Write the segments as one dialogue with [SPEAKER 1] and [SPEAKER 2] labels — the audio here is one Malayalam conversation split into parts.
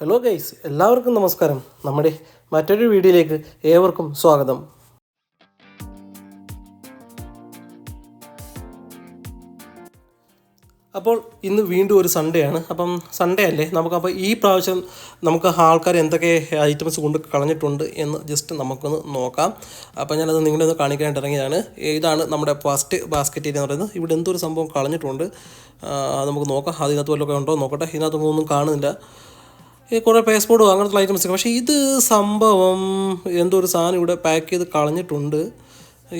[SPEAKER 1] ഹലോ ഗൈസ് എല്ലാവർക്കും നമസ്കാരം. നമ്മുടെ മറ്റൊരു വീഡിയോയിലേക്ക് ഏവർക്കും സ്വാഗതം. അപ്പോൾ ഇന്ന് വീണ്ടും ഒരു സൺഡേ ആണ്. അപ്പം സൺഡേ അല്ലേ? നമുക്ക് അപ്പോൾ ഈ പ്രാവശ്യം നമുക്ക് ആൾക്കാർ എന്തൊക്കെ ഐറ്റംസ് കൊണ്ട് കളഞ്ഞിട്ടുണ്ട് എന്ന് ജസ്റ്റ് നമുക്കൊന്ന് നോക്കാം. അപ്പോൾ ഞാനത് നിങ്ങളെ ഒന്ന് കാണിക്കാനായിട്ട് ഇറങ്ങിയതാണ്. ഇതാണ് നമ്മുടെ ഫസ്റ്റ് ബാസ്ക്കറ്റ് എന്ന് പറയുന്നത്. ഇവിടെ എന്തൊരു സംഭവം കളഞ്ഞിട്ടുണ്ട്. നമുക്ക് നോക്കാം. അതിനകത്ത് വല്ലതൊക്കെ ഉണ്ടോ നോക്കട്ടെ. ഇതിനകത്തൊന്നും കാണുന്നില്ല. കുറേ പേസ്പോർട്ടും അങ്ങനത്തെ ഐറ്റംസ് പക്ഷേ ഇത് സംഭവം എന്തോ ഒരു സാധനം ഇവിടെ പാക്ക് ചെയ്ത് കളഞ്ഞിട്ടുണ്ട്.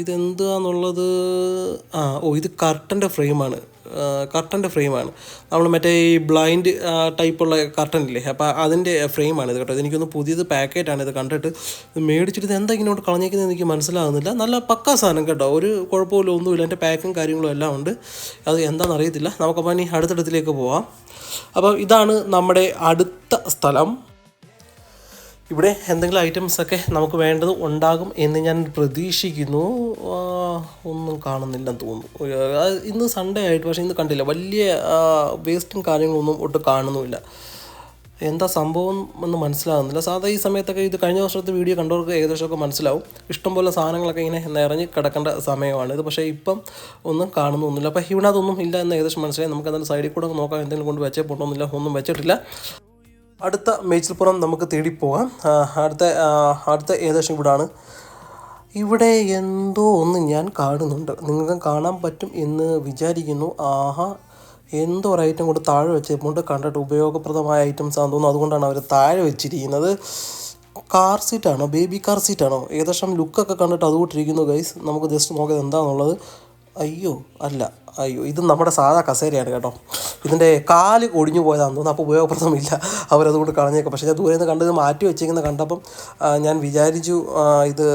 [SPEAKER 1] ഇതെന്താന്നുള്ളത്? ആ ഓ ഇത് കർട്ടന്റെ ഫ്രെയിമാണ് കർട്ടന്റെ ഫ്രെയിമാണ് നമ്മൾ മറ്റേ ഈ ബ്ലൈൻഡ് ടൈപ്പുള്ള കർട്ടൻ ഇല്ലേ? അപ്പോൾ അതിന്റെ ഫ്രെയിമാണ് ഇത് കേട്ടോ. ഇതെനിക്കൊന്ന് പുതിയത് പാക്കറ്റാണ് ഇത് കണ്ടിട്ട് ഇത് മേടിച്ചിട്ട് ഇത് എന്താ ഇങ്ങോട്ട് കളഞ്ഞേക്കുന്നത് എനിക്ക് മനസ്സിലാകുന്നില്ല. നല്ല പക്കാ സാധനം കേട്ടോ. ഒരു കുഴപ്പമില്ല ഒന്നുമില്ല. എന്റെ പാക്കും കാര്യങ്ങളും എല്ലാം ഉണ്ട്. അത് എന്താണെന്ന് അറിയത്തില്ല. നമുക്കപ്പോൾ ഇനി അടുത്തടത്തിലേക്ക് പോവാം. അപ്പോൾ ഇതാണ് നമ്മുടെ അടുത്ത സ്ഥലം. ഇവിടെ എന്തെങ്കിലും ഐറ്റംസ് ഒക്കെ നമുക്ക് വേണ്ടത് ഉണ്ടാകും എന്ന് ഞാൻ പ്രതീക്ഷിക്കുന്നു. ഒന്നും കാണുന്നില്ലെന്ന് തോന്നുന്നു. ഇന്ന് സൺഡേ ആയിട്ട് പക്ഷേ ഇന്ന് കണ്ടില്ല. വലിയ വേസ്റ്റും കാര്യങ്ങളൊന്നും ഒട്ടും കാണുന്നുമില്ല. എന്താ സംഭവം എന്ന് മനസ്സിലാകുന്നില്ല. സാധാ ഈ സമയത്തൊക്കെ ഇത് കഴിഞ്ഞ വർഷത്തെ വീഡിയോ കണ്ടവർക്ക് ഏകദേശമൊക്കെ മനസ്സിലാവും. ഇഷ്ടംപോലെ സാധനങ്ങളൊക്കെ ഇങ്ങനെ നിറഞ്ഞ് കിടക്കേണ്ട സമയമാണ്. ഇത് പക്ഷേ ഇപ്പം ഒന്നും കാണുന്നൊന്നുമില്ല അപ്പോൾ ഇവിടെ അതൊന്നും ഇല്ല എന്ന് ഏകദേശം മനസ്സിലായി. നമുക്ക് എന്തായാലും സൈഡിൽ കൂടെ നോക്കാം എന്തെങ്കിലും കൊണ്ട് വെച്ചേ പോട്ടൊന്നുമില്ല ഒന്നും വെച്ചിട്ടില്ല. അടുത്ത മേച്ചിൽപ്പുറം നമുക്ക് തേടി പോകാം. അടുത്ത അടുത്ത ഏകദേശം ഇവിടാണ്. ഇവിടെ എന്തോ ഒന്ന് ഞാൻ കാണുന്നുണ്ട്. നിങ്ങൾക്ക് കാണാൻ പറ്റും എന്ന് വിചാരിക്കുന്നു. ആഹാ എന്തോ ഒരു ഐറ്റം കൊണ്ട് താഴെ വെച്ചപ്പോൾ കണ്ടിട്ട് ഉപയോഗപ്രദമായ ഐറ്റംസ് ആണെന്ന് തോന്നുന്നു. അതുകൊണ്ടാണ് അവർ താഴെ വെച്ചിരിക്കുന്നത്. കാർ സീറ്റാണോ ബേബി കാർ സീറ്റാണോ ഏകദേശം ലുക്കൊക്കെ കണ്ടിട്ട് അതുകൊണ്ടിരിക്കുന്നു ഗൈസ് നമുക്ക് ജസ്റ്റ് നോക്കിയത് എന്താണെന്നുള്ളത് അയ്യോ അല്ല. അയ്യോ ഇത് നമ്മുടെ സാധാ കസേരയാണ് കേട്ടോ. ഇതിന്റെ കാൽ ഒടിഞ്ഞു പോയതാണെന്ന് തോന്നുന്നു. അപ്പോൾ ഉപയോഗപ്രദമില്ല. അവരതുകൊണ്ട് കളഞ്ഞേക്കും. പക്ഷേ ഞാൻ ദൂരെ നിന്ന് കണ്ടത് മാറ്റി വെച്ചിരിക്കുന്ന കണ്ടപ്പം ഞാൻ വിചാരിച്ചു ഇത്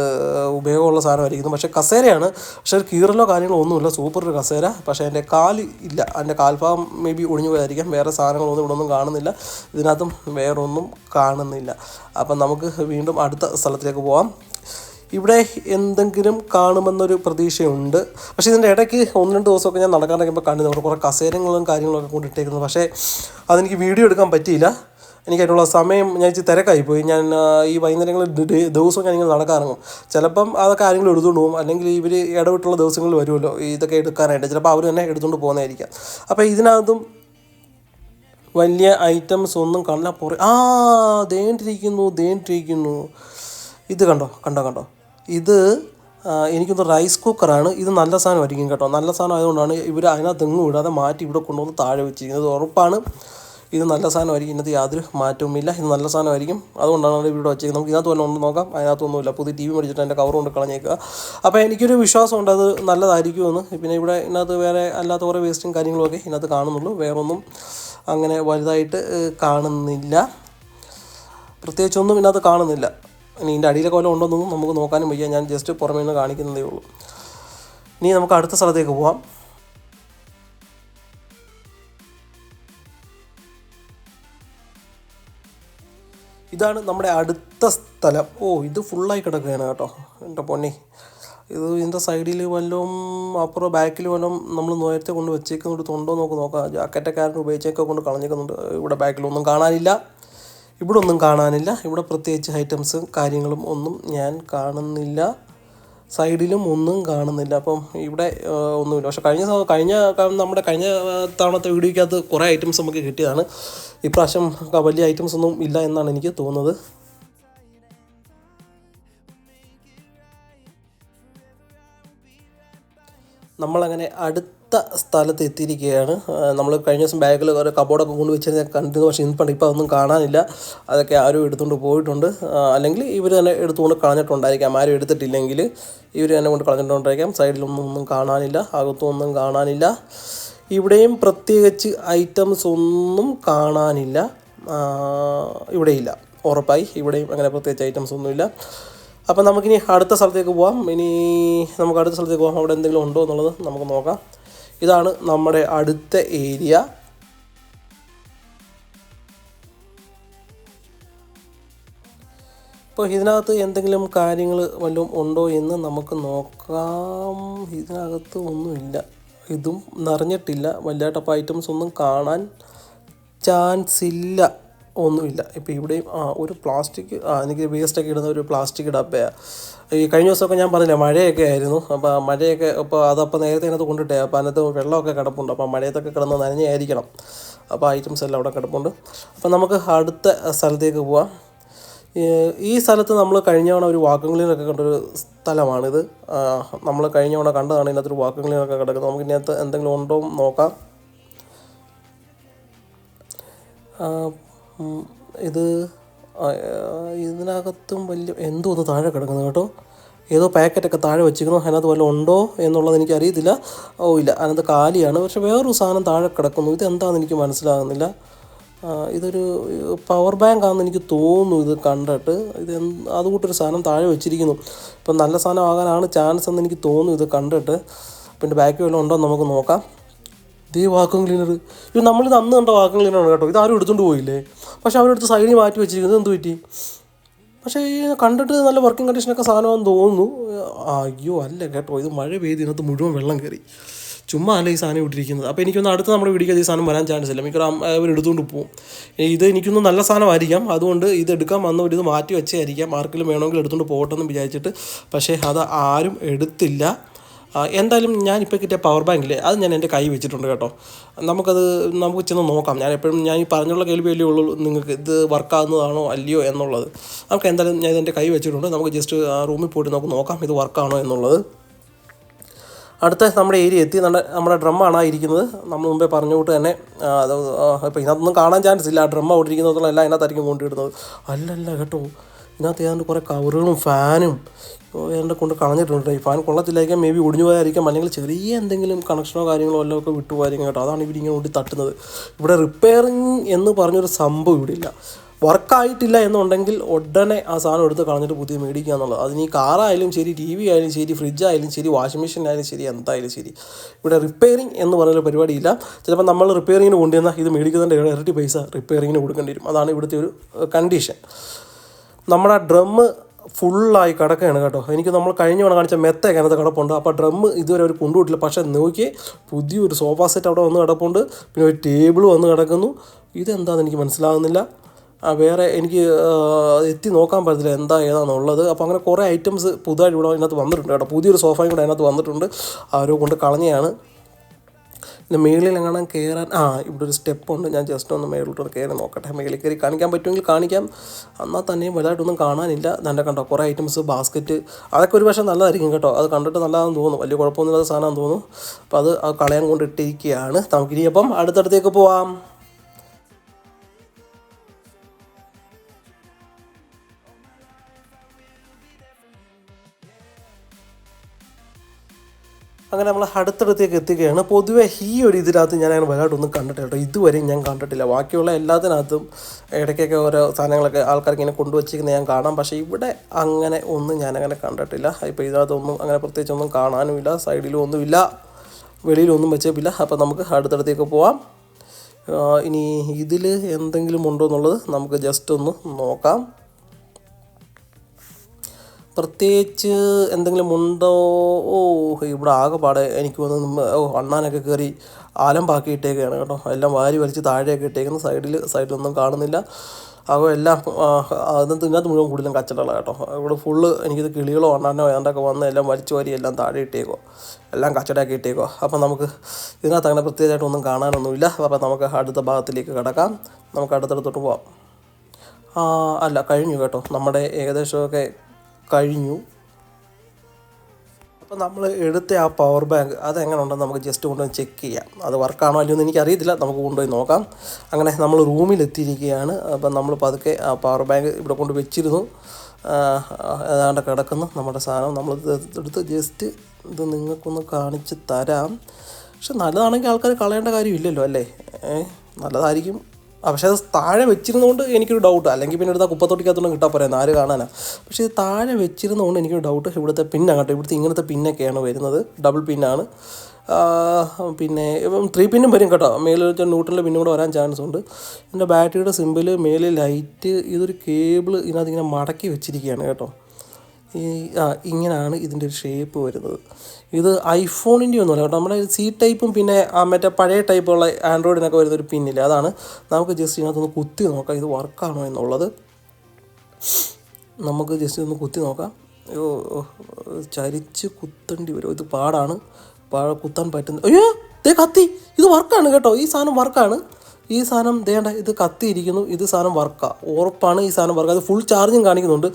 [SPEAKER 1] ഉപയോഗമുള്ള സാധനമായിരിക്കുന്നു. പക്ഷേ കസേരയാണ്. പക്ഷേ ഒരു കീറലോ കാര്യങ്ങളോ ഒന്നുമില്ല. സൂപ്പർ ഒരു കസേര. പക്ഷേ എന്റെ കാൽ ഇല്ല. എന്റെ കാൽഭാഗം മേ ബി ഒടിഞ്ഞു പോയതായിരിക്കാം. വേറെ സാധനങ്ങളൊന്നും ഇവിടെ ഒന്നും കാണുന്നില്ല. ഇതിനകത്തും വേറൊന്നും കാണുന്നില്ല. അപ്പം നമുക്ക് വീണ്ടും അടുത്ത സ്ഥലത്തേക്ക് പോവാം. ഇവിടെ എന്തെങ്കിലും കാണുമെന്നൊരു പ്രതീക്ഷയുണ്ട്. പക്ഷേ ഇതിന്റെ ഇടയ്ക്ക് ഒന്ന് രണ്ട് ദിവസമൊക്കെ ഞാൻ നടക്കാൻ ഇറങ്ങുമ്പോൾ കണ്ടു അവിടെ കുറേ കസേരങ്ങളും കാര്യങ്ങളൊക്കെ കൊണ്ടിട്ടേക്കുന്നത് പക്ഷേ അതെനിക്ക് വീഡിയോ എടുക്കാൻ പറ്റിയില്ല. എനിക്കതിനുള്ള സമയം ഞാൻ ഇച്ചിരി തിരക്കായി പോയി. ഞാൻ ഈ വൈകുന്നേരങ്ങളിൽ ദിവസവും ഞാൻ ഇങ്ങനെ നടക്കാറിറങ്ങും ചിലപ്പം അതൊക്കെ ആരെങ്കിലും എടുത്തുകൊണ്ട് പോകും. അല്ലെങ്കിൽ ഇവർ ഇടവിട്ടുള്ള ദിവസങ്ങളിൽ വരുമല്ലോ. ഇതൊക്കെ എടുക്കാനായിട്ട്. ചിലപ്പോൾ അവർ തന്നെ എടുത്തുകൊണ്ട് പോകുന്നതായിരിക്കാം. അപ്പോൾ ഇതിനകത്തും വലിയ ഐറ്റംസ് ഒന്നും കണ്ടാൽ പുറ ആ ദേണ്ടിരിക്കുന്നു ദേണ്ടിരിക്കുന്നു ഇത് കണ്ടോ? കണ്ടോ കണ്ടോ? ഇത് എനിക്കൊന്ന് റൈസ് കുക്കറാണ് ഇത് നല്ല സാധനമായിരിക്കും കേട്ടോ. നല്ല സാധനം ആയതുകൊണ്ടാണ് ഇവർ അതിനകത്ത് എങ്ങും ഇടാതെ മാറ്റി ഇവിടെ കൊണ്ടുവന്ന് താഴെ വെച്ചിരിക്കുന്നത്. ഉറപ്പാണ്. ഇത് നല്ല സാധനമായിരിക്കും. ഇതിനകത്ത് യാതൊരു മാറ്റവുമില്ല. ഇത് നല്ല സാധനമായിരിക്കും. അതുകൊണ്ടാണ് അത് ഇവിടെ വെച്ചേക്കുന്നത്. നമുക്ക് ഇതിനകത്ത് വല്ലതും ഒന്ന് നോക്കാം. അതിനകത്തൊന്നുമില്ല. പുതിയ ടി വി മേടിച്ചിട്ട് അതിന്റെ കവർ കൊണ്ട് കളഞ്ഞേക്കുക. അപ്പോൾ എനിക്കൊരു വിശ്വാസമുണ്ട് അത് നല്ലതായിരിക്കും എന്ന് പിന്നെ ഇവിടെ ഇതിനകത്ത് വേറെ അല്ലാത്ത കുറേ വേസ്റ്റും കാര്യങ്ങളൊക്കെ ഇതിനകത്ത് കാണുന്നുള്ളൂ. വേറൊന്നും അങ്ങനെ വലുതായിട്ട് കാണുന്നില്ല. പ്രത്യേകിച്ചൊന്നും ഇതിനകത്ത് കാണുന്നില്ല. ഇനി ഇതിന്റെ അടിയിലൊക്കെ വല്ലതും ഉണ്ടോയെന്നൊന്നും നമുക്ക് നോക്കാനും വയ്യ. ഞാൻ ജസ്റ്റ് പുറമേ നിന്ന് കാണിക്കുന്നതേ ഉള്ളൂ. ഇനി നമുക്ക് അടുത്ത സ്ഥലത്തേക്ക് പോവാം. ഇതാണ് നമ്മുടെ അടുത്ത സ്ഥലം. ഓ ഇത് ഫുള്ളായി കിടക്കുകയാണ് കേട്ടോ. എന്റെ പൊന്നി. ഇത് ഇതിന്റെ സൈഡിൽ വല്ലതും അപ്പുറം ബാക്കിൽ വല്ലതും നമ്മൾ നേരത്തെ കൊണ്ട് വെച്ചേക്കുന്നുണ്ട് തൊണ്ടോ നോക്ക്. നോക്കാം ജാക്കറ്റക്കാരൻ ഉപയോഗിച്ചൊക്കെ കൊണ്ട് കളഞ്ഞേക്കുന്നുണ്ട്. ഇവിടെ ബാക്കിലൊന്നും കാണാനില്ല. ഇവിടെ ഒന്നും കാണാനില്ല. ഇവിടെ പ്രത്യേകിച്ച് ഐറ്റംസും കാര്യങ്ങളും ഒന്നും ഞാൻ കാണുന്നില്ല. സൈഡിലും ഒന്നും കാണുന്നില്ല. അപ്പം ഇവിടെ ഒന്നുമില്ല. പക്ഷെ കഴിഞ്ഞ കഴിഞ്ഞ നമ്മുടെ കഴിഞ്ഞ തവണത്തെ വീഡിയോയ്ക്കകത്ത് കുറേ ഐറ്റംസ് നമുക്ക് കിട്ടിയതാണ്. ഇപ്രാവശ്യം വലിയ ഐറ്റംസ് ഒന്നും ഇല്ല എന്നാണ് എനിക്ക് തോന്നുന്നത്. നമ്മളങ്ങനെ അടുത്ത സ്ഥലത്ത് എത്തിയിരിക്കുകയാണ്. നമ്മൾ കഴിഞ്ഞ ദിവസം ബാഗിൽ കുറേ കബോർഡൊക്കെ കൊണ്ട് വെച്ചിരുന്ന കണ്ടിരുന്നു. പക്ഷേ ഇന്ന് പണ്ട് ഇപ്പോൾ അതൊന്നും കാണാനില്ല. അതൊക്കെ ആരും എടുത്തുകൊണ്ട് പോയിട്ടുണ്ട്. അല്ലെങ്കിൽ ഇവർ തന്നെ എടുത്തുകൊണ്ട് കളഞ്ഞിട്ടുണ്ടായിരിക്കാം. ആരും എടുത്തിട്ടില്ലെങ്കിൽ ഇവർ തന്നെ കൊണ്ട് കളഞ്ഞിട്ടുണ്ടായിരിക്കാം. സൈഡിലൊന്നും ഒന്നും കാണാനില്ല. അകത്തൊന്നും കാണാനില്ല. ഇവിടെയും പ്രത്യേകിച്ച് ഐറ്റംസ് ഒന്നും കാണാനില്ല. ഇവിടെയില്ല. ഉറപ്പായി. ഇവിടെയും അങ്ങനെ പ്രത്യേകിച്ച് ഐറ്റംസ് ഒന്നുമില്ല. അപ്പം നമുക്കിനി അടുത്ത സ്ഥലത്തേക്ക് പോവാം. ഇനി നമുക്ക് അടുത്ത സ്ഥലത്തേക്ക് പോകാം അവിടെ എന്തെങ്കിലും ഉണ്ടോ എന്നുള്ളത് നമുക്ക് നോക്കാം. ഇതാണ് നമ്മുടെ അടുത്ത ഏരിയ. ഇപ്പോൾ ഇതിനകത്ത് എന്തെങ്കിലും കാര്യങ്ങൾ വല്ലതും ഉണ്ടോ എന്ന് നമുക്ക് നോക്കാം. ഇതിനകത്ത് ഒന്നുമില്ല. ഇതും നിറഞ്ഞിട്ടില്ല. വലുതായിട്ട് അപ്പോൾ ഐറ്റംസ് ഒന്നും കാണാൻ ചാൻസ് ഇല്ല. ഒന്നുമില്ല ഇപ്പോൾ ഇവിടെയും ഒരു പ്ലാസ്റ്റിക് എനിക്ക് വേസ്റ്റൊക്കെ ഇടുന്ന ഒരു പ്ലാസ്റ്റിക് ഡബ്ബയാണ് ഈ കഴിഞ്ഞ ദിവസമൊക്കെ ഞാൻ പറഞ്ഞില്ല മഴയൊക്കെ ആയിരുന്നു. അപ്പോൾ മഴയൊക്കെ അപ്പോൾ അതപ്പോൾ നേരത്തെ അതിനകത്ത് കൊണ്ടിട്ടേ അപ്പോൾ അതിനകത്ത് വെള്ളമൊക്കെ കിടപ്പുണ്ട്. അപ്പോൾ മഴയത്തൊക്കെ കിടന്ന് നനഞ്ഞായിരിക്കണം. അപ്പോൾ ഐറ്റംസ് എല്ലാം അവിടെ കിടപ്പുണ്ട്. അപ്പോൾ നമുക്ക് അടുത്ത സ്ഥലത്തേക്ക് പോവാം. ഈ- സ്ഥലത്ത് നമ്മൾ കഴിഞ്ഞ തവണ ഒരു വാക്കുകളിലൊക്കെ കണ്ടൊരു സ്ഥലമാണിത്. നമ്മൾ കഴിഞ്ഞ തവണ കണ്ടതാണ് ഇതിനകത്തൊരു വാക്കുകളിലൊക്കെ കിടക്കുന്നത്. നമുക്ക് ഇതിനകത്ത് എന്തെങ്കിലും ഉണ്ടോ നോക്കാം. ഇത് ഇതിനകത്തും വലിയ എന്തോ ഒന്ന് താഴെ കിടക്കുന്നു കേട്ടോ. ഏതോ പാക്കറ്റൊക്കെ താഴെ വെച്ചിരിക്കുന്നു. അതിനകത്ത് വല്ലതും ഉണ്ടോ എന്നുള്ളത് എനിക്ക് അറിയത്തില്ല ഓ ഇല്ല. അതിനകത്ത് കാലിയാണ്. പക്ഷെ വേറൊരു സാധനം താഴെ കിടക്കുന്നു. ഇത് എന്താണെന്ന് എനിക്ക് മനസ്സിലാകുന്നില്ല. ഇതൊരു പവർ ബാങ്ക് ആണെന്ന് എനിക്ക് തോന്നുന്നു ഇത് കണ്ടിട്ട്. ഇത് അതുകൂട്ടൊരു സാധനം താഴെ വെച്ചിരിക്കുന്നു. ഇപ്പം നല്ല സാധനം ആകാനാണ് ചാൻസ് എന്ന് എനിക്ക് തോന്നുന്നു ഇത് കണ്ടിട്ട്. പിന്നെ ബാക്കി വല്ലതും ഉണ്ടോ എന്ന് നമുക്ക് നോക്കാം. ഇതേ വാക്വം ക്ലീനർ ഇത് നമ്മളിത് അന്ന് കണ്ട വാക്വം ക്ലീനറാണ് കേട്ടോ. ഇത് ആരും എടുത്തുകൊണ്ട് പോയില്ലേ? പക്ഷെ അവരെടുത്ത് സൈഡിൽ മാറ്റി വെച്ചിരിക്കുന്നത് എന്ത് പറ്റി? പക്ഷേ ഈ കണ്ടിട്ട് നല്ല വർക്കിംഗ് കണ്ടീഷനൊക്കെ സാധനമാണെന്ന് തോന്നുന്നു. അയ്യോ അല്ല കേട്ടോ. ഇത് മഴ പെയ്ത് ഇതിനകത്ത് മുഴുവൻ വെള്ളം കയറി ചുമ്മാ അല്ല ഈ സാധനം ഇട്ടിരിക്കുന്നത്? അപ്പോൾ എനിക്കൊന്ന് അടുത്ത് നമ്മുടെ വീടിക്ക് ഈ സാധനം വരാൻ ചാൻസ് ഇല്ല. മിക്കവാറും അവർ എടുത്തുകൊണ്ട് പോകും ഇത് എനിക്കൊന്ന് നല്ല സാധനമായിരിക്കാം. അതുകൊണ്ട് ഇത് എടുക്കാൻ വന്നവർ ഇത് മാറ്റി വെച്ചായിരിക്കാം ആർക്കെങ്കിലും വേണമെങ്കിൽ എടുത്തുകൊണ്ട് പോകട്ടെ എന്ന് വിചാരിച്ചിട്ട്. പക്ഷേ അത് ആരും എടുത്തില്ല. എന്തായാലും ഞാൻ ഞാനിപ്പോൾ കിട്ടിയ പവർ ബാങ്കിൽ അത് ഞാൻ എന്റെ കൈ വെച്ചിട്ടുണ്ട് കേട്ടോ. നമുക്കത് നമുക്ക് ചെന്ന് നോക്കാം. ഞാൻ എപ്പോഴും ഞാൻ ഈ പറഞ്ഞുള്ള കേൾവിയല്ലേ ഉള്ളൂ നിങ്ങൾക്ക് ഇത് വർക്കാകുന്നതാണോ അല്ലയോ എന്നുള്ളത്. നമുക്ക് എന്തായാലും ഞാൻ ഇതെന്റെ കൈ വെച്ചിട്ടുണ്ട്. നമുക്ക് ജസ്റ്റ് റൂമിൽ പോയിട്ട് നമുക്ക് നോക്കാം ഇത് വർക്കാണോ എന്നുള്ളത്. അടുത്ത നമ്മുടെ ഏരിയ എത്തി. നമ്മുടെ ഡ്രമ്മാണ് ഇരിക്കുന്നത് നമ്മൾ മുമ്പേ പറഞ്ഞ കൂട്ട് തന്നെ അത് ഇപ്പോൾ ഇതിനകത്തൊന്നും കാണാൻ ചാൻസ് ഇല്ല. ആ ഡ്രമ്മ ഓടിരിക്കുന്നതോളം എല്ലാം അതിനകത്തായിരിക്കും കൊണ്ടിടുന്നത് അല്ലല്ല കേട്ടോ. ഇതിനകത്ത് ഏതാണ്ട് കുറേ കവറുകളും ഫാനും ഏതാണ്ട് കൊണ്ട് കളഞ്ഞിട്ടുണ്ട് ഈ ഫാൻ കൊള്ളത്തില്ലായിരിക്കാം മേ ബി ഒടിഞ്ഞു പോയായിരിക്കാം അല്ലെങ്കിൽ ചെറിയ എന്തെങ്കിലും കണക്ഷനോ കാര്യങ്ങളോ എല്ലാം ഒക്കെ വിട്ടുപോയായിരിക്കും കേട്ടോ. അതാണ് ഇവരിങ്ങനെ കൊണ്ട് തട്ടുന്നത്. ഇവിടെ റിപ്പയറിങ് എന്ന് പറഞ്ഞൊരു സംഭവം ഇവിടെ ഇല്ല. വർക്കായിട്ടില്ല എന്നുണ്ടെങ്കിൽ ഉടനെ ആ സാധനം എടുത്ത് കളഞ്ഞിട്ട് പുതിയ മേടിക്കുക എന്നുള്ളത്. അതിന് ഈ കാറായാലും ശരി ടി വി ആയാലും ശരി ഫ്രിഡ്ജ് ആയാലും ശരി വാഷിംഗ് മെഷീൻ ആയാലും ശരി എന്തായാലും ശരി. ഇവിടെ റിപ്പയറിങ് എന്ന് പറഞ്ഞൊരു പരിപാടിയില്ല ചിലപ്പോൾ നമ്മൾ റിപ്പയറിങ്ങിന് കൊണ്ടുവന്നാൽ ഇത് മേടിക്കുന്നതിന്റെ ഇരട്ടി പൈസ റിപ്പയറിങ്ങിന് കൊടുക്കേണ്ടി വരും. അതാണ് ഇവിടുത്തെ ഒരു കണ്ടീഷൻ നമ്മുടെ ഡ്രമ്മ് ഫുള്ളായി കിടക്കുകയാണ് കേട്ടോ. എനിക്ക് നമ്മൾ കഴിഞ്ഞ തവണ കാണിച്ച മെത്തയൊക്കെ അതിനകത്ത് കിടപ്പുണ്ട്. അപ്പോൾ ഡ്രമ്മ് ഇതുവരെ അവർ കൊണ്ടുപോയിട്ടില്ല പക്ഷേ നോക്കി പുതിയൊരു സോഫ സെറ്റ് അവിടെ വന്ന് കിടപ്പുണ്ട്. പിന്നെ ഒരു ടേബിൾ വന്ന് കിടക്കുന്നു. ഇതെന്താണെന്ന് എനിക്ക് മനസ്സിലാകുന്നില്ല വേറെ എനിക്ക് എത്തി നോക്കാൻ പറ്റത്തില്ല എന്താ ഏതാണെന്നുള്ളത് അപ്പോൾ അങ്ങനെ കുറേ ഐറ്റംസ് പുതുതായിട്ട് ഇവിടെ അതിനകത്ത് വന്നിട്ടുണ്ട് കേട്ടോ. പുതിയൊരു സോഫയും കൂടെ അതിനകത്ത് വന്നിട്ടുണ്ട്. ആരോ കൊണ്ട് കളഞ്ഞതാണ്. മേളിൽ എങ്ങനെ കയറാൻ ആ ഇവിടെ ഒരു സ്റ്റെപ്പ് ഉണ്ട് ഞാൻ ജസ്റ്റ് ഒന്ന് മേളിലോട്ട് കയറി നോക്കട്ടെ. മേളിൽ കയറി കാണിക്കാൻ പറ്റുമെങ്കിൽ കാണിക്കാം. എന്നാൽ തന്നെയും വലുതായിട്ടൊന്നും കാണാനില്ല. തന്നെ കണ്ടോ കുറേ ഐറ്റംസ് ബാസ്ക്കറ്റ് അതൊക്കെ ഒരു പക്ഷേ നല്ലതായിരിക്കും കേട്ടോ. അത് കണ്ടിട്ട് നല്ലതാണെന്ന് തോന്നുന്നു വലിയ കുഴപ്പമൊന്നുമില്ലാത്ത സാധനമാണെന്ന് തോന്നുന്നു അപ്പോൾ അത് ആ കളയാൻ കൊണ്ട് ഇട്ടിരിക്കുകയാണ്. നമുക്കിനി അപ്പം അടുത്തടുത്തേക്ക് പോവാം. അങ്ങനെ നമ്മൾ അടുത്തടുത്തേക്ക് എത്തുകയാണ് പൊതുവേ ഈ ഒരു ഇതിനകത്ത് ഞാൻ അങ്ങനെ വലുതായിട്ടൊന്നും കണ്ടിട്ടില്ല കേട്ടോ. ഇതുവരെയും ഞാൻ കണ്ടിട്ടില്ല. ബാക്കിയുള്ള എല്ലാത്തിനകത്തും ഇടയ്ക്കൊക്കെ ഓരോ സാധനങ്ങളൊക്കെ ആൾക്കാർക്ക് ഇങ്ങനെ കൊണ്ടുവച്ചിരിക്കുന്നത് ഞാൻ കാണാം. പക്ഷേ ഇവിടെ അങ്ങനെ ഒന്നും ഞാനങ്ങനെ കണ്ടിട്ടില്ല. ഇപ്പോൾ ഇതിനകത്തൊന്നും അങ്ങനെ പ്രത്യേകിച്ചൊന്നും കാണാനുമില്ല. സൈഡിലും ഒന്നുമില്ല. വെളിയിലൊന്നും വെച്ചേപ്പില്ല. അപ്പോൾ നമുക്ക് അടുത്തടുത്തേക്ക് പോവാം. ഇനി ഇതിൽ എന്തെങ്കിലും ഉണ്ടോ എന്നുള്ളത് നമുക്ക് ജസ്റ്റ് ഒന്ന് നോക്കാം. പ്രത്യേകിച്ച് എന്തെങ്കിലും ഉണ്ടോ? ഓ ഇവിടെ ആകെപ്പാടെ എനിക്ക് വന്ന് ഓ അണ്ണാനൊക്കെ കയറി ആലമ്പാക്കി ഇട്ടേക്കാണ് കേട്ടോ. എല്ലാം വാരി വലിച്ച് താഴെയൊക്കെ ഇട്ടേക്കുന്നു സൈഡിൽ സൈഡിലൊന്നും കാണുന്നില്ല. അപ്പോൾ എല്ലാം അതിനകത്ത് ഇതിനകത്ത് മുഴുവൻ കൂടുതലും കച്ചടകളാണ് കേട്ടോ. ഇവിടെ ഫുള്ള് എനിക്കിത് കിളികളോ അണ്ണാനോ ഏതാണ്ടൊക്കെ വന്ന് എല്ലാം വലിച്ചു വാരി എല്ലാം താഴെ ഇട്ടേക്കോ എല്ലാം കച്ചടയാക്കി ഇട്ടേക്കോ അപ്പോൾ നമുക്ക് ഇതിനകത്ത് അങ്ങനെ പ്രത്യേകമായിട്ടൊന്നും കാണാനൊന്നുമില്ല. അപ്പോൾ നമുക്ക് അടുത്ത ഭാഗത്തിലേക്ക് കിടക്കാം. നമുക്ക് അടുത്തടുത്തോട്ട് പോവാം. അല്ല കഴിഞ്ഞു കേട്ടോ. നമ്മുടെ ഏകദേശമൊക്കെ കഴിഞ്ഞു. അപ്പോൾ നമ്മൾ എടുത്ത ആ പവർ ബാങ്ക് അതെങ്ങനെ ഉണ്ടെന്ന് നമുക്ക് ജസ്റ്റ് കൊണ്ടുപോയി ചെക്ക് ചെയ്യാം. അത് വർക്കാണോ അല്ലയോ എന്ന് എനിക്കറിയത്തില്ല. നമുക്ക് കൊണ്ടുപോയി നോക്കാം. അങ്ങനെ നമ്മൾ റൂമിലെത്തിയിരിക്കുകയാണ് അപ്പം നമ്മൾ പതുക്കെ ആ പവർ ബാങ്ക് ഇവിടെ കൊണ്ട് വെച്ചിരുന്നു. ഏതാണ്ട് കിടക്കുന്നു. നമ്മുടെ സാധനം നമ്മൾ എടുത്ത് ജസ്റ്റ് ഇത് നിങ്ങൾക്കൊന്ന് കാണിച്ച് തരാം. പക്ഷെ നല്ലതാണെങ്കിൽ ആൾക്കാർ കളയേണ്ട കാര്യമില്ലല്ലോ അല്ലേ? നല്ലതായിരിക്കും. പക്ഷേ അത് താഴെ വെച്ചിരുന്നതുകൊണ്ട് എനിക്കൊരു ഡൗട്ട് അല്ലെങ്കിൽ പിന്നെ എടുത്താൽ കുപ്പത്തൊട്ടിക്കകത്തോണ്ട് കിട്ടാൻ പോരാ ആര് കാണാനാ. പക്ഷേ ഇത് താഴെ വെച്ചിരുന്നതുകൊണ്ട് എനിക്കൊരു ഡൗട്ട് ഇവിടുത്തെ പിന്നാണ് കേട്ടോ ഇവിടുത്തെ ഇങ്ങനത്തെ പിന്നൊക്കെയാണ് വരുന്നത്. ഡബിൾ പിന്നാണ് പിന്നെ ഇപ്പം ത്രീ പിന്നും വരും കേട്ടോ. മേലിൽ വെച്ചാൽ ന്യൂട്രലിൽ പിന്നും കൂടെ വരാൻ ചാൻസ് ഉണ്ട്. എന്റെ ബാറ്ററിയുടെ സിമ്പിൾ മേലെ ലൈറ്റ് ഇതൊരു കേബിൾ ഇതിനകത്ത് ഇങ്ങനെ മടക്കി വെച്ചിരിക്കുകയാണ് കേട്ടോ. ഈ ആ ഇങ്ങനെയാണ് ഇതിന്റെ ഒരു ഷേപ്പ് വരുന്നത്. ഇത് ഐഫോണിന്റെ ഒന്നുമല്ല കേട്ടോ. നമ്മുടെ സി ടൈപ്പും പിന്നെ ആ മറ്റേ പഴയ ടൈപ്പുള്ള ആൻഡ്രോയിഡിനൊക്കെ വരുന്ന ഒരു പിന്നില്ല അതാണ്. നമുക്ക് ജസ്റ്റ് ഇതിനകത്തൊന്ന് കുത്തി നോക്കാം. ഇത് വർക്കാണോ എന്നുള്ളത്. നമുക്ക് ജസ്റ്റ് ഒന്ന് കുത്തി നോക്കാം. അയ്യോ ചരിച്ച് കുത്തേണ്ടി വരും. ഇത് പാടാണ്. പാ കുത്താൻ പറ്റുന്ന അയ്യോ ദേ കത്തി. ഇത് വർക്കാണ് കേട്ടോ. ഈ സാധനം വർക്കാണ് ഈ സാധനം ദേണ്ട ഇത് കത്തിയിരിക്കുന്നു ഇത് സാധനം വർക്കാണ് ഉറപ്പാണ് ഈ സാധനം വർക്ക്. അത് ഫുൾ ചാർജും കാണിക്കുന്നുണ്ട്.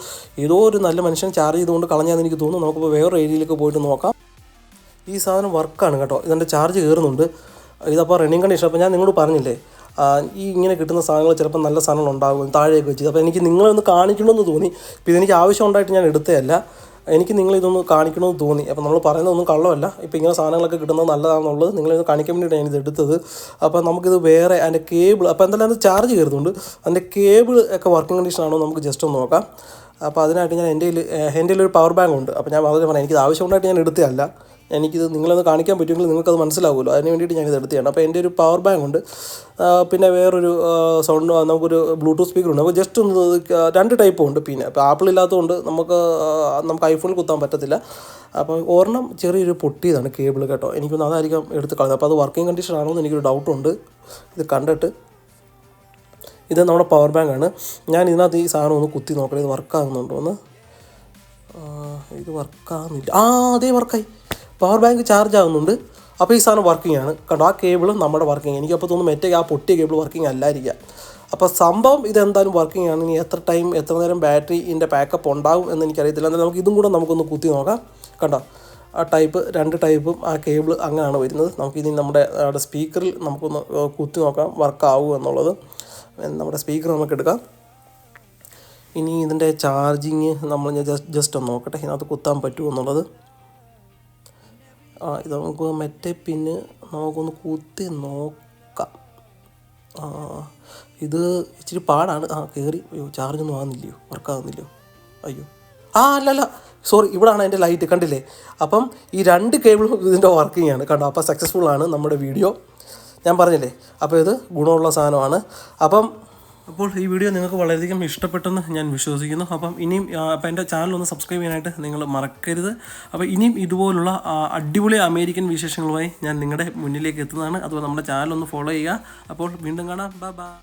[SPEAKER 1] ഏതോ ഒരു നല്ല മനുഷ്യൻ ചാർജ് ചെയ്തുകൊണ്ട് കളഞ്ഞാന്ന് എനിക്ക് തോന്നുന്നു. നമുക്കിപ്പോൾ വേറെ ഏരിയയിലേക്ക് പോയിട്ട് നോക്കാം. ഈ സാധനം വർക്കാണ് കേട്ടോ. ഇതിന്റെ ചാർജ് കയറുന്നുണ്ട്. ഇതപ്പോൾ റണ്ണിങ് കണ്ടീഷൻ അപ്പോൾ ഞാൻ നിങ്ങളോട് പറഞ്ഞില്ലേ ഈ ഇങ്ങനെ കിട്ടുന്ന സാധനങ്ങൾ ചിലപ്പോൾ നല്ല സാധനങ്ങൾ ഉണ്ടാകും താഴെയൊക്കെ വെച്ച്. അപ്പോൾ എനിക്ക് നിങ്ങളൊന്ന് കാണിക്കണമെന്ന് തോന്നി. ഇപ്പോൾ ഇതെനിക്ക് ആവശ്യം ഉണ്ടായിട്ട് ഞാൻ എടുത്തതല്ല. എനിക്ക് നിങ്ങളിതൊന്ന് കാണിക്കണമെന്ന് തോന്നി. അപ്പോൾ നമ്മൾ പറയുന്നതൊന്നും കള്ളമല്ല. ഇപ്പോൾ ഇങ്ങനെ സാധനങ്ങളൊക്കെ കിട്ടുന്നത് നല്ലതാണെന്നുള്ളത് നിങ്ങളിത് കാണിക്കാൻ വേണ്ടിയിട്ടാണ് ഞാനിത് എടുത്തത്. അപ്പോൾ നമുക്കിത് വേറെ അതിന്റെ കേബിൾ അപ്പോൾ എന്തായാലും അത് ചാർജ് കയറുന്നുണ്ട്. അതിന്റെ കേബിൾ ഒക്കെ വർക്കിംഗ് കണ്ടീഷൻ ആണോ നമുക്ക് ജസ്റ്റ് ഒന്ന് നോക്കാം. അപ്പോൾ അതിനായിട്ട് ഞാൻ എന്റെ കയ്യിൽ എന്റെ കയ്യിൽ ഒരു പവർ ബാങ്ക് ഉണ്ട്. അപ്പോൾ ഞാൻ വളരെ പറഞ്ഞു എനിക്കിത് ആവശ്യമുണ്ടായിട്ട് ഞാൻ എടുത്തതല്ല. എനിക്കിത് നിങ്ങളൊന്ന് കാണിക്കാൻ പറ്റുമെങ്കിൽ നിങ്ങൾക്കത് മനസ്സിലാവുമല്ലോ. അതിന് വേണ്ടിയിട്ട് ഞാനിത് എടുത്തതാണ്. അപ്പോൾ എന്റെ ഒരു പവർ ബാങ്ക് ഉണ്ട്. പിന്നെ വേറൊരു സൗണ്ട് നമുക്കൊരു ബ്ലൂടൂത്ത് സ്പീക്കർ ഉണ്ട്. അപ്പോൾ ജസ്റ്റ് ഒന്ന് രണ്ട് ടൈപ്പും ഉണ്ട് പിന്നെ. അപ്പോൾ ആപ്പിൾ ഇല്ലാത്തതുകൊണ്ട് നമുക്ക് നമുക്ക് ഐഫോണിൽ കുത്താൻ പറ്റത്തില്ല. അപ്പോൾ ഒരെണ്ണം ചെറിയൊരു പൊട്ടിയതാണ് കേബിൾ കേട്ടോ. എനിക്കൊന്ന് അതായിരിക്കും എടുത്ത് കളഞ്ഞത്. അപ്പോൾ അത് വർക്കിംഗ് കണ്ടീഷൻ ആണോ എന്ന് എനിക്കൊരു ഡൗട്ടുണ്ട് ഇത് കണ്ടിട്ട്. ഇത് നമ്മുടെ പവർ ബാങ്ക് ആണ്. ഞാൻ ഇതിനകത്ത് ഈ സാധനം ഒന്ന് കുത്തി നോക്കണം ഇത് വർക്കാകുന്നുണ്ടോ എന്ന്. ആ, ഇത് വർക്കാകുന്നില്ല ആ അതേ വർക്കായി പവർ ബാങ്ക് ചാർജ് ആകുന്നുണ്ട് അപ്പോൾ ഈ സാധനം വർക്കിംഗ് ആണ്. കണ്ടോ ആ കേബിൾ നമ്മുടെ വർക്കിംഗ് എനിക്കപ്പോൾ തോന്നുന്നു മറ്റേ ആ പൊട്ടിയ കേബിൾ വർക്കിംഗ് അല്ലായിരിക്കാം. അപ്പോൾ സംഭവം ഇതെന്തായാലും വർക്കിംഗ് ആണ്. ഇനി എത്ര ടൈം എത്ര നേരം ബാറ്ററി ഇതിന്റെ ബാക്കപ്പ് ഉണ്ടാകും എന്ന് എനിക്കറിയത്തില്ല. എന്നാൽ നമുക്ക് ഇതും കൂടെ നമുക്കൊന്ന് കുത്തി നോക്കാം. കണ്ടോ ആ ടൈപ്പ് രണ്ട് ടൈപ്പും ആ കേബിൾ അങ്ങനെയാണ് വരുന്നത്. നമുക്കിനി നമ്മുടെ അവിടെ സ്പീക്കറിൽ നമുക്കൊന്ന് കുത്തി നോക്കാം. വർക്കാവുക എന്നുള്ളത്. നമ്മുടെ സ്പീക്കർ നമുക്ക് എടുക്കാം. ഇനി ഇതിന്റെ ചാർജിങ് നമ്മൾ ഞാൻ ജസ്റ്റ് ജസ്റ്റ് ഒന്ന് നോക്കട്ടെ. ഇതിനകത്ത് കുത്താൻ പറ്റുമോ എന്നുള്ളത്. ആ ഇത് നമുക്ക് മറ്റേ പിന്ന് നമുക്കൊന്ന് കുത്തി നോക്കാം. ആ ഇത് ഇച്ചിരി പാടാണ്. ആ കയറി അയ്യോ ചാർജൊന്നും ആകുന്നില്ലയോ വർക്കാകുന്നില്ലയോ അയ്യോ. ആ അല്ലല്ല സോറി ഇവിടാണ് എന്റെ ലൈറ്റ് കണ്ടില്ലേ? അപ്പം ഈ രണ്ട് കേബിളും ഇതിന്റെ വർക്കിംഗ് ആണ്. കണ്ടോ? അപ്പോൾ സക്സസ്ഫുൾ ആണ് നമ്മുടെ വീഡിയോ ഞാൻ പറഞ്ഞില്ലേ? അപ്പോൾ ഇത് ഗുണമുള്ള സാധനമാണ്. അപ്പം അപ്പോൾ ഈ വീഡിയോ നിങ്ങൾക്ക് വളരെയധികം ഇഷ്ടപ്പെട്ടെന്ന് ഞാൻ വിശ്വസിക്കുന്നു. അപ്പം ഇനിയും അപ്പം എന്റെ ചാനൽ ഒന്ന് സബ്സ്ക്രൈബ് ചെയ്യാനായിട്ട് നിങ്ങൾ മറക്കരുത്. അപ്പോൾ ഇനിയും ഇതുപോലുള്ള അടിപൊളി അമേരിക്കൻ വിശേഷങ്ങളുമായി ഞാൻ നിങ്ങളുടെ മുന്നിലേക്ക് എത്തുന്നതാണ്. അതുപോലെ നമ്മുടെ ചാനൽ ഒന്ന് ഫോളോ ചെയ്യുക. അപ്പോൾ വീണ്ടും കാണാം. Bye bye